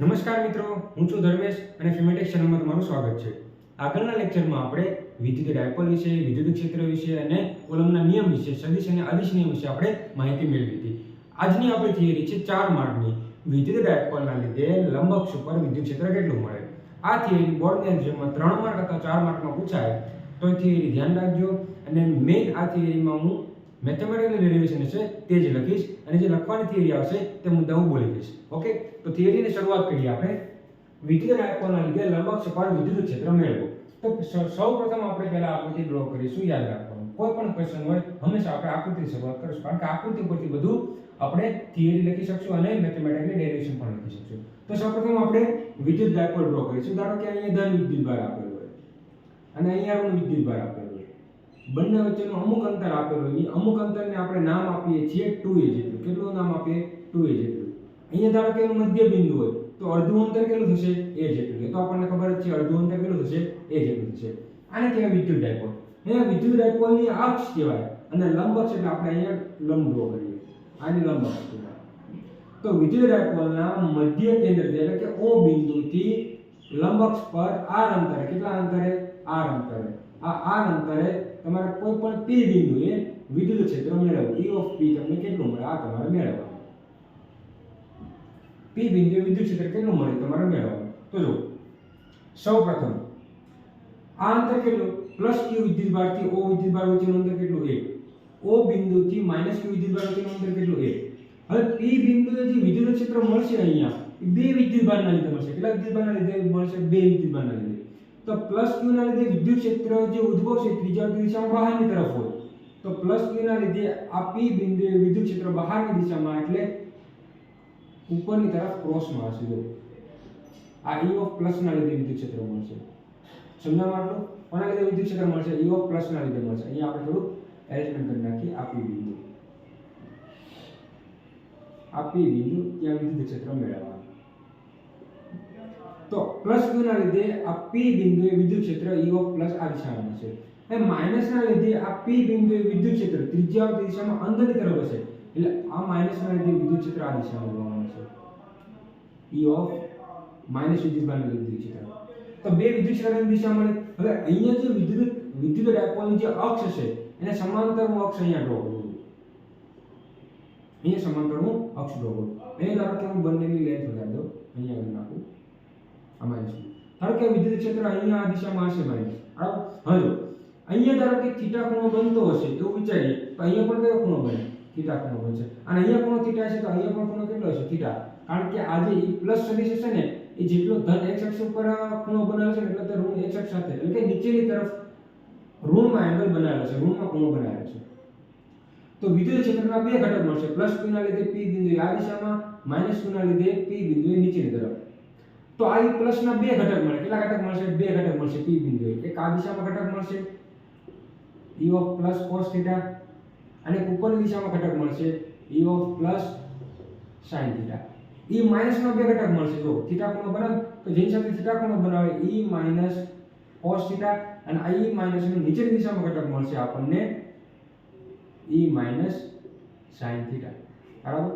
નમસ્કાર મિત્રો, હું છું ધર્મેશ અને ફિમેટેક ચેનલમાં તમારું સ્વાગત છે. આગળના લેક્ચરમાં આપણે વિદ્યુત ડાયપોલ વિશે, વિદ્યુત ક્ષેત્ર વિશે અને કોલમના નિયમ વિશે, સદિશ અને અદિશ નિયમ વિશે આપણે માહિતી મેળવી હતી. આજની આપણી થિયરી છે ચાર માર્ગની. વિદ્યુત ડાયપોલના લીધે લંબ અક્ષ ઉપર વિદ્યુત ક્ષેત્ર કેટલું મળે? આ થિયરી બોર્ડની એક્ઝામમાં ત્રણ માર્ક અથવા ચાર માર્કમાં પૂછાય. તો એ થિયરી ધ્યાન રાખજો. અને મેઇન આ થિયરીમાં હું મેથેમેટિકલ ડેરિવેશન છે તે જ લખીશ અને જે લખવાની થિયરી આવશે તે મુદ્દા હું બોલી દઈશ. ઓકે તો થિયરીની શરૂઆત કરીએ આપણે. વિદ્યુત ડાયપોલના લીધે લંબક સપાટ વિદ્યુત ક્ષેત્ર મેળવો. તો સૌ, સૌપ્રથમ આપણે પહેલા આકૃતિ ડ્રો કરીશું, યાદ રાખવાનું. કોઈ પણ ક્વેશ્ચન હોય, હંમેશા આપણે આકૃતિ શરૂઆત કરીશું. કારણ કે આકૃતિ પરથી બધું આપણે થિયરી લખી શકશું અને મેથેમેટિકલ ડેરિવેશન પણ લખી શકશું. તો સૌપ્રથમ આપણે વિદ્યુત ડાયપોલ ડ્રો કરીશું. ધારો કે અહીંયા ધન વિદ્યુત ભાર આપેલો હોય. અને અહીંયા ઋણ વિદ્યુત ભાર આપેલો બંને વચ્ચેનું અમુક અંતર આપેલું એ અમુક અંતરને આપણે નામ આપીએ છીએ ટુ એ જેટલું. કેટલું નામ આપીએ? ટુ એ જેટલું. અહીંયા ધારો કે એનું મધ્ય બિંદુ હોય, તો અડધું અંતર કેટલું થશે? એ જેટલું એ તો આપણને ખબર જ છે અડધું અંતર કેટલું થશે? એ જેટલું થશે. આને કહેવાય વિદ્યુત ડાયપોલ અહીંયા વિદ્યુત ડાયપોલની અક્ષ કહેવાય અને લંબ અક્ષ એટલે આપણે અહીંયા લંબ ડ્રો કરીએ. આની લંબ અક્ષ કહેવાય. તો વિદ્યુત ડાયપોલના મધ્ય કેન્દ્ર એટલે કે O બિંદુથી લંબ અક્ષ પર r અંતરે. કેટલા અંતરે? R અંતરે. આ r અંતરે તમારે કોઈ પણ p બિંદુએ વિદ્યુત ક્ષેત્ર મેળવવું. E ઓફ p તમને કેટલું મળે? આ તમારે મેળવવાનું. P બિંદુએ વિદ્યુત ક્ષેત્ર કેટલું મળે? તમારે મેળવવાનું. તો જો સૌપ્રથમ આ અંતર કેટલું? પ્લસ q વિદ્યુત ભારથી o વિદ્યુત ભાર વચ્ચેનું અંતર કેટલું? a o બિંદુથી માઇનસ q વિદ્યુત ભાર વચ્ચેનું અંતર કેટલું? a હવે p બિંદુએ જે વિદ્યુત ક્ષેત્ર મળશે અહીંયા બે વિદ્યુત ભારના લીધે મળશે. કેટલા વિદ્યુત ભારના લીધે મળશે? બે વિદ્યુત ભારના લીધે. તો પ્લસ q ના લીધે વિદ્યુત ક્ષેત્ર જે ઉદ્ભવશે ત્રીજા દિશામાં બહારની તરફ હોય તો પ્લસ q ના લીધે આ p બિંદુએ વિદ્યુત ક્ષેત્ર બહારની દિશામાં એટલે ઉપરની તરફ ક્રોસમાં હશે જો આ e ઓફ પ્લસ ના લીધે વિદ્યુત ક્ષેત્ર મળશે સમજાવવા આટલું કોના લીધે વિદ્યુત ક્ષેત્ર મળશે e ઓફ પ્લસ ના લીધે મળશે અહીંયા આપણે થોડું એરેન્જમેન્ટ કરી નાખીએ આ p બિંદુ આ p બિંદુ ત્યાં વિદ્યુત ક્ષેત્ર મેળવવાનું તો પ્લસ q ના લીધે આ p બિંદુએ વિદ્યુત ક્ષેત્ર e ઓફ પ્લસ આ દિશામાં હશે. અને માઇનસ ના લીધે આ p બિંદુએ વિદ્યુત ક્ષેત્ર ત્રિજ્યા દિશામાં અંદરની તરફ હશે. એટલે આ માઇનસના લીધે વિદ્યુત ક્ષેત્ર આ દિશામાં હોવાનું છે e ઓફ માઇનસ વિદ્યુત ભારના વિદ્યુત ક્ષેત્ર તો બે વિદ્યુત ક્ષેત્રની દિશા મળે. હવે અહીંયા જે વિદ્યુત વિદ્યુત ડાયપોલની જે અક્ષ છે એને સમાંતર હું અક્ષ અહીંયા ડ્રો કરું અહીંયા સમાંતર હું અક્ષ ડ્રો કરું. અહીંયા ધારો કે હું બંનેની લેન્થ વધારી દઉં. અહીંયા આગળ નાખું. આ માઇનસ ધારો કે વિદ્યુત ક્ષેત્ર અહીંયા આ દિશામાં હશે માઇનસ બરાબર હવે જો અહીંયા ધારો કે થીટા ખૂણો બનતો હશે એવું વિચારીએ તો અહીંયા પણ કયો ખૂણો બને થીટા ખૂણો બનશે અને અહીંયા ખૂણો થીટા છે તો અહીંયા પણ ખૂણો કેટલો હશે થીટા કારણ કે આ જે પ્લસ સદિશ હશે ને એ જેટલો ધન x અક્ષ ઉપર ખૂણો બનાવેલો છે ને એટલે તે ઋણ x અક્ષ સાથે એટલે કે નીચેની તરફ ઋણમાં એંગલ બનાવેલો છે. ઋણમાં ખૂણો બનાવેલો છે. તો વિદ્યુત ક્ષેત્રના બે ઘટક મળશે. પ્લસ q ના લીધે p બિંદુએ આ દિશામાં માઇનસ q ના લીધે p બિંદુએ નીચેની તરફ. તો આ પ્લસ ના બે ઘટક મળે. કેટલા ઘટક મળશે? બે ઘટક મળશે. પી બિંદુ એક આ દિશામાં ઘટક મળશે. E of plus cos theta અને ઉપરની દિશામાં ઘટક મળશે. E of plus sin theta e minus નો બે ઘટક મળશે. જો થીટા ખૂણો બનાવે તો જેની સાથે થીટા ખૂણો બનાવે? E માઇનસ cos થીટા અને આ e માઇનસનું નીચેની દિશામાં ઘટક મળશે આપણને e માઇનસ sin થીટા બરાબર?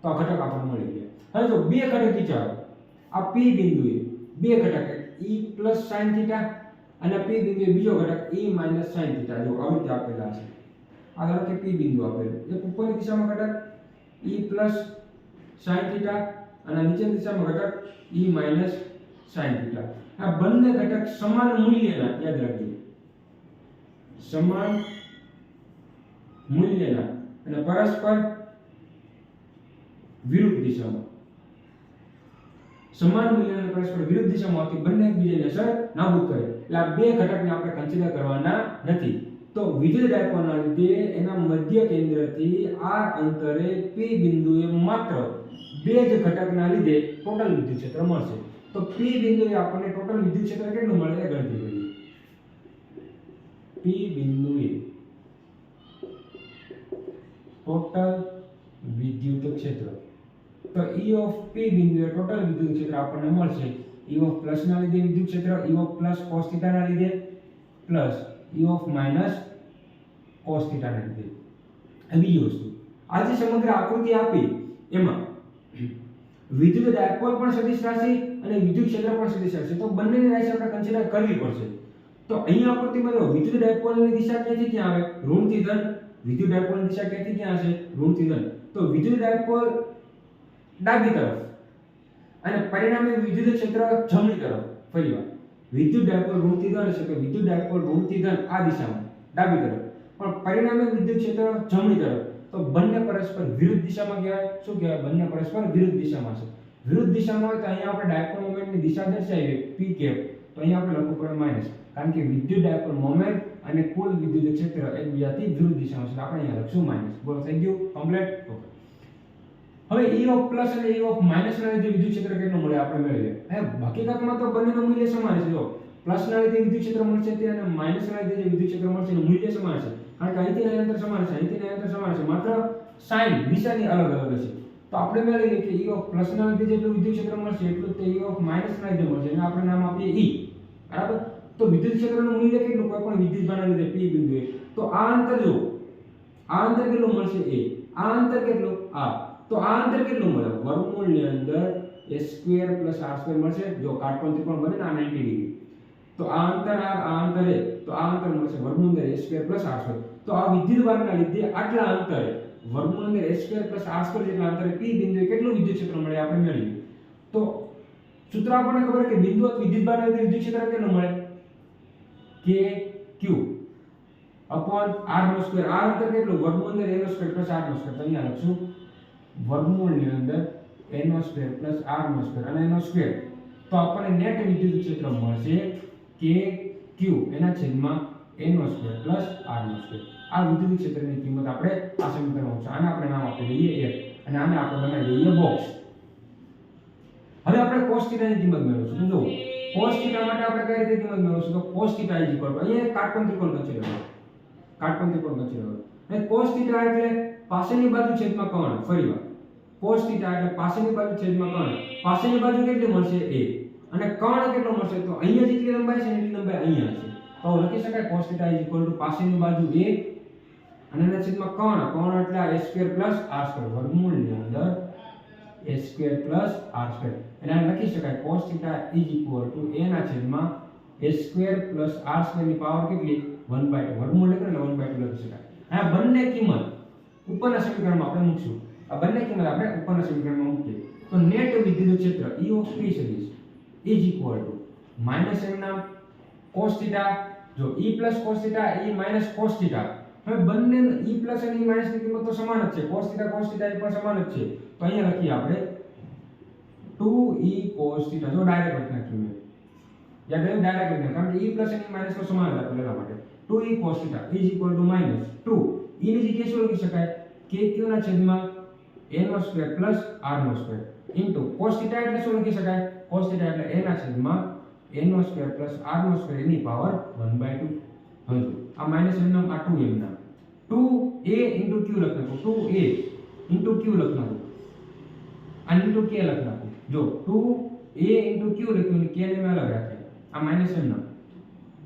તો આ ઘટક આપણને મળી ગયા. હવે જો બે ઘટક વિચારો આ p બિંદુએ બે ઘટક e પ્લસ થીટા અને p બિંદુએ બીજો ઘટક e માઇનસ થીટા જો આવી રીતે આપેલા છે. આ ધારો કે p બિંદુ આપેલું. એક ઉપરની દિશામાં ઘટક e પ્લસ થીટા અને નીચેની દિશામાં ઘટક e માઇનસ થીટા આ બંને ઘટક સમાન મૂલ્યના, યાદ રાખજો. સમાન મૂલ્યના અને પરસ્પર વિરુદ્ધ દિશામાં. સમાન મૂલ્ય અને પરસ્પર વિરુદ્ધ દિશામાં આવતી બંને એકબીજાને અસર નાબૂદ કરે. એટલે આ બે ઘટકને આપણે કન્સિડર કરવાના નથી. તો વિદ્યુત ડાયપોલના લીધે એના મધ્ય કેન્દ્રથી r અંતરે p બિંદુએ માત્ર બે જ ઘટકના લીધે ટોટલ વિદ્યુત ક્ષેત્ર મળશે. તો p બિંદુએ આપણને ટોટલ વિદ્યુત ક્ષેત્ર કેટલું મળે? એ ગણતરી કરીએ. P બિંદુએ ટોટલ વિદ્યુત ક્ષેત્ર. તો E ઓફ P બિંદુએ ટોટલ વિદ્યુત ક્ષેત્ર આપણને મળશે. E ઓફ પ્લસ ના લીધે વિદ્યુત ક્ષેત્ર E ઓફ પ્લસ cos θ ના લીધે plus E of minus cos θ ના લીધે. આ બીજી વસ્તુ. આ જે સમગ્ર આકૃતિ આપી, એમાં વિદ્યુત ડાયપોલ પણ સદિશ રાશિ અને વિદ્યુત ક્ષેત્ર પણ સદિશ રાશિ. તો બંનેની રાશિ આપણે કન્સિડર કરવી પડશે. તો અહીંયા આકૃતિમાં જો વિદ્યુત ડાયપોલની દિશા ક્યાંથી ક્યાં આવે? ઋણથી ધન વિદ્યુત ડાયપોલની દિશા ક્યાંથી ક્યાં હશે? ઋણથી ધન તો વિદ્યુત ડાયપોલ ડાબી તરફ. અને પરિણામે વિદ્યુત ક્ષેત્ર જમણી તરફ ફરીવાર વિદ્યુત ડાયપોલ ઋણથી ધન છે તો વિદ્યુત ડાયપોલ ઋણથી ધન આ દિશામાં, ડાબી તરફ. પણ પરિણામે વિદ્યુત ક્ષેત્ર જમણી તરફ. તો બંને પરસ્પર વિરુદ્ધ દિશામાં કહેવાય. શું કહેવાય? બંને પરસ્પર વિરુદ્ધ દિશામાં છે. વિરુદ્ધ દિશામાં હોય તો અહીંયા આપણે ડાયપોલ મોમેન્ટની દિશા દર્શાવીએ પી કેપ તો અહીંયા આપણે લખવું પડે માઇનસ કારણ કે વિદ્યુત ડાયપોલ મોમેન્ટ અને કુલ વિદ્યુત ક્ષેત્ર એકબીજાથી વિરુદ્ધ દિશામાં છે. આપણે અહીંયા લખશું માઇનસ બોલો થઈ ગયું કમ્પ્લીટ હવે E ઓફ પ્લસ અને E ઓફ માઇનસ ના લીધે વિદ્યુત ક્ષેત્ર કેટલું મળે? આપણે મેળવીએ. હે હકીકતમાં તો બંનેનું મૂલ્ય સમાન છે. જો પ્લસ ના લીધે વિદ્યુત ક્ષેત્ર મળશે તે અને માઇનસ ના લીધે વિદ્યુત ક્ષેત્ર મળશે એનું મૂલ્ય સમાન છે. કારણ કે અહીંથી અહીં અંતર સમાન છે. અહીંથી અહીં અંતર સમાન છે. માત્ર સાઇન નિશાની અલગ અલગ છે તો આપણે મેળવીએ કે E ઓફ પ્લસ ના લીધે જેટલું વિદ્યુત ક્ષેત્ર મળશે, એટલું તે E ઓફ માઇનસ ના લીધે મળશે. એને આપણે નામ આપીએ E. બરાબર? તો વિદ્યુત ક્ષેત્રનું મૂલ્ય કેટલું? કોઈ પણ વિદ્યુત બનાવી લીધે P બિંદુએ. તો આ અંતર જો આ અંતર કેટલું મળશે a? આ અંતર કેટલું? આ તો આ અંતર કેટલું મળે? વર્ગમૂળની અંદર a square plus r square મળશે, જો કાટકોણ ત્રિકોણ બને ને આ 90 ડિગ્રી તો આ અંતર આ અંતર તો આ અંતર મળશે વર્ગમૂળ અંદર a square plus r square તો આ વિદ્યુતભારના લીધે આટલા અંતરે વર્ગમૂળ અંદર a square plus r square જેટલા અંતરે p બિંદુએ કેટલું વિદ્યુત ક્ષેત્ર મળે આપણે મેળવ્યું તો સૂત્ર આપણને ખબર કે બિંદુ અથવા વિદ્યુત ભારના લીધે વિદ્યુત ક્ષેત્ર કેટલું મળે? k q અપોન r નો સ્ક્વેર r અંતર કેટલું? વર્ગમૂળ અંદર a નો સ્ક્વેર પ્લસ r નો સ્ક્વેર અહીંયા લખશું. વર્ગમૂળની અંદર a નો સ્ક્વેર પ્લસ r નો સ્ક્વેર અને એનો સ્ક્વેર તો આપણને નેટ વિદ્યુત ક્ષેત્ર મળશે k q એના છેદમાં a નો સ્ક્વેર પ્લસ r નો સ્ક્વેર આ વિદ્યુત ક્ષેત્રની કિંમત આપણે આ સમીકરણમાં છે આને આપણે નામ આપી દઈએ a અને આને આપણે બનાવી દઈએ બોક્સ હવે આપણે cos θ ની કિંમત મેળવીશું તો જુઓ cos θ માટે આપણે કઈ રીતે કિંમત મેળવીશું તો cos θ ઇઝ ઇક્વલ ટુ અહીંયા એક કાટકોણ ત્રિકોણ કચી રહ્યો કાટકોણ ત્રિકોણ કચી રહ્યો અને cos θ એટલે પાસેની બાજુ છેદમાં કર્ણ ફરીવાર cos થીટા એટલે પાછળની બાજુ છેદમાં કર્ણ પાછળની બાજુ કેટલી મળશે? a અને કર્ણ કેટલો મળશે? તો અહીંયા જેટલી લંબાઈ છે એટલી લંબાઈ અહીંયા છે. તો લખી શકાય. cos theta is equal to પાછળની બાજુ a અને એના છેદમાં કર્ણ કર્ણ એટલે a સ્ક્વેર r સ્ક્વેર વર્ગમૂળની અંદર a સ્ક્વેર r સ્ક્વેર એટલે લખી શકાય. cos theta is equal to a ના છેદમાં a સ્ક્વેર r સ્ક્વેરની પાવર કેટલી? 1/2 વર્ગમૂળ એટલે 1/2 લખી શકાય. આ બંને કિંમત ઉપરના સમીકરણમાં આપણે મૂકશું. આ બંને કિંમત આપણે ઉપરના સમીકરણમાં મૂકીએ તો નેટ વિદ્યુત ક્ષેત્ર E ઓફ P સદિશ ઇઝ ઇક્વલ ટુ માઈનસ એમ નામ cos θ જો E cos θ E cos θ હવે બંને E અને E ની કિંમત તો સમાન જ છે cos θ cos θ એ પણ સમાન જ છે તો અહીંયા લખીએ આપણે 2E cos θ જો ડાયરેક્ટ લખી નાખ્યું યાદ રહે ડાયરેક્ટ લખી કારણ કે E અને E તો સમાન જ આપણે લેવા માટે 2E cos θ ઇઝ 2 E ની જગ્યાએ શું લખી શકાય કે ક્યુ ના છેદમાં a નો સ્ક્વેર પ્લસ r નો સ્ક્વેર ઇન્ટુ cos θ એટલે શું લખી શકાય? Cos θ એટલે a ના છેદમાં a નો સ્ક્વેર પ્લસ r નો સ્ક્વેર એની પાવર 1 બાય 2 હવે આ માઇનસ એમ નામ આ 2 એમ નામ 2a ઇન્ટુ q લખ નાખો 2a ઇન્ટુ q લખ નાખો આ ઇન્ટુ k લખ નાખો જો 2a ઇન્ટુ q લખ્યું અને k ને મેં અલગ રાખ્યા. આ માઇનસ એમ નામ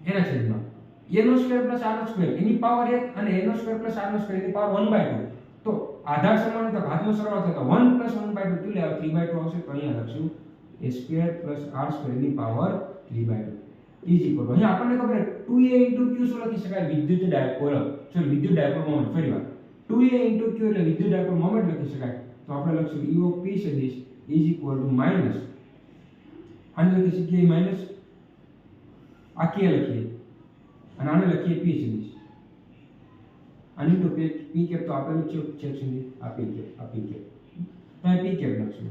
એના છેદમાં. A નો સ્ક્વેર પ્લસ r નો સ્ક્વેર એની પાવર 1 અને a નો સ્ક્વેર પ્લસ r નો સ્ક્વેર એની પાવર 1 બાય 2 તો આધાર સમાનતા ઘાતનો સરવાળો થતો તો 1 પ્લસ 1 બાય 2 કેટલી આવે 3 2 આવશે તો અહીંયા લખશું a square plus r square power 3 by 2 is equal અહીંયા આપણને ખબર છે 2a ઇન્ટુ q શું લખી શકાય? વિદ્યુત ડાયપોલ. સોરી વિદ્યુત ડાયપોલ મોમેન્ટ ફરીવાર 2a ઇન્ટુ q એટલે વિદ્યુત ડાયપોલ મોમેન્ટ લખી શકાય. તો આપણે લખશું e ઓફ p સદિશ ઇઝ ઇક્વલ ટુ માઇનસ આને લખી શકીએ માઇનસ આ કે લખીએ? અને આને લખીએ p સદિશ આની તો p કેપ તો આપેલું છે, છેક સુધી. આ પી કેપ આ પી કેપ તો આ પી કેપ લખશું.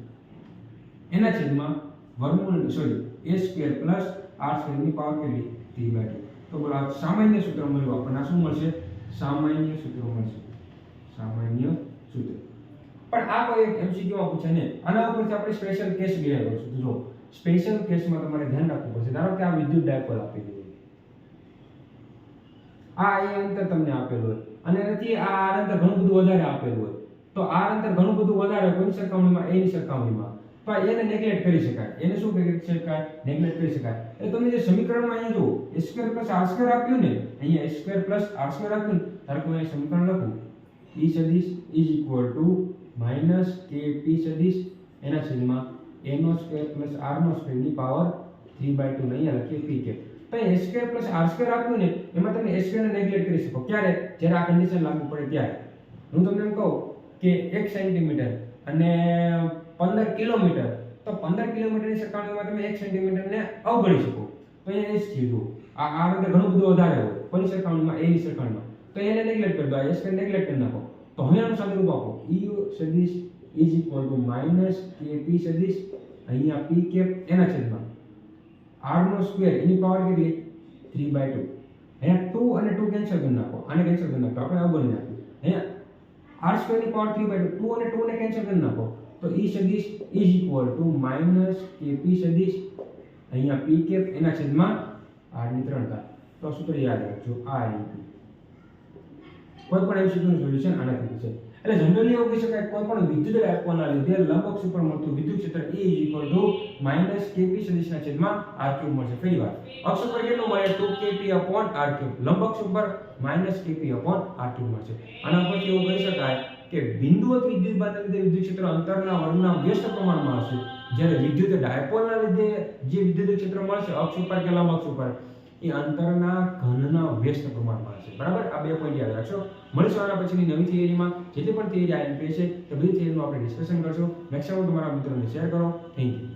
એના છેદમાં વર્ગમૂળ sorry A square plus R સ્ક્વેરની પાવર કેટલી? 3 બાય તો બોલો સામાન્ય સૂત્ર મળ્યું. આપણને શું મળશે? સામાન્ય સૂત્ર મળશે. સામાન્ય સૂત્ર. પણ આ કોઈ એક એમસીક્યુમાં પૂછે ને આના ઉપરથી આપણે સ્પેશિયલ કેસ આવ્યો છું જો સ્પેશિયલ કેસમાં તમારે ધ્યાન રાખવું પડશે. ધારો કે આ વિદ્યુત ડાયપોલ આપી દીધું. આ એ અંતર તમને આપેલું હોય. અને એનાથી આ આર અંતર ઘણું બધું વધારે આપેલું હોય. તો આર અંતર ઘણું બધું વધારે કોઈ સરખામણીમાં, એની સરખામણીમાં. તો એને નેગ્લેક્ટ કરી શકાય. એને શું કરી શકાય? નેગ્લેક્ટ કરી શકાય. એટલે તમે જે સમીકરણમાં અહીંયા જુઓ a square plus r square આપ્યું ને, અહીંયા a square plus r square આપ્યું ધારો કે હું અહીંયા સમીકરણ લખું. E સદિશ is equal to minus K p સદિશ. એના છેદમાં a નો પ્લસ r નો પાવર 3 બાય 2 અહીંયા લખીએ, p કે તો a square plus r square આપ્યું ને, એમાં તમે એ સ્ક્વેર ને નેગ્લેક્ટ કરી શકો. ક્યારે? જ્યારે આ કન્ડિશન લાગુ પડે ત્યારે. હું તમને એમ કહું કે 1 સેન્ટીમીટર અને 15 કિલોમીટર, તો 15 કિલોમીટરની સરખામણીમાં તમે 1 સેન્ટીમીટરને અવગણી શકો. તો અહીંયા એ જ થયું આ આ રીતે ઘણું બધું વધારે હોય. કોની સરખામણીમાં? A ની સરખામણીમાં. તો એને નેગ્લેક્ટ કરી દો. આ s નેગ્લેક્ટ કરી નાખો. તો હવે આનું સાદુરૂપ આપો. E સદિશ is equal to minus kp સદિશ. અહીંયા p કેપ એના છેદમાં. R નો સ્ક્વેર એની પાવર કેટલી? થ્રી બાય ટુ અહીંયા ટુ અને ટુ કેન્સલ કરી નાખો. આને કેન્સલ કરી નાખો. આપણે અવગણી નાખ્યું. અહીંયા આર સ્ક્વેરની પાવર થ્રી બાય 2 2 અને 2 ને કેન્સલ કરી નાખો. તો ઈ સદિશ is equal to minus kp સદિશ. અહીંયા પી કેપ એના છેદમાં r ની 3 ઘાત. તો સૂત્ર યાદ રાખજો. આ કોઈ પણ એમસીક્યુ સીધું સોલ્યુશન આનાથી થશે. એટલે જનરલી એવું કહી શકાય કોઈ પણ વિદ્યુત આપવાના લીધે લંબક ઉપર મળતું વિદ્યુત ક્ષેત્ર E ટુ માઇનસ કેપી સદિશના છેદમાં r ક્યુબ મળશે. ફરી વાર અક્ષ ઉપર કેટલું મળે 2kp અપોન r ક્યુબ લંબક ઉપર minus KP upon r cube મળશે. આના પરથી એવું કહી શકાય કે બિંદુવત વિદ્યુત બાદના લીધે વિદ્યુત ક્ષેત્ર અંતરના વર્ગના વ્યસ્ત પ્રમાણમાં હશે. જ્યારે વિદ્યુત ડાયપોલના લીધે જે વિદ્યુત ક્ષેત્ર મળશે, અક્ષ ઉપર કે લંબક્ષ ઉપર? એ અંતરના ઘનના વ્યસ્ત પ્રમાણમાં હશે. બરાબર? આ બે પોઈન્ટ યાદ રાખશો મળીશું આના પછીની નવી થિયરીમાં જેટલી પણ થિયરી આઈએમપી છે, તે બધી થિયરીનું આપણે ડિસ્કશન કરશું. મેક્સિમમ તમારા મિત્રોને શેર કરો. Thank you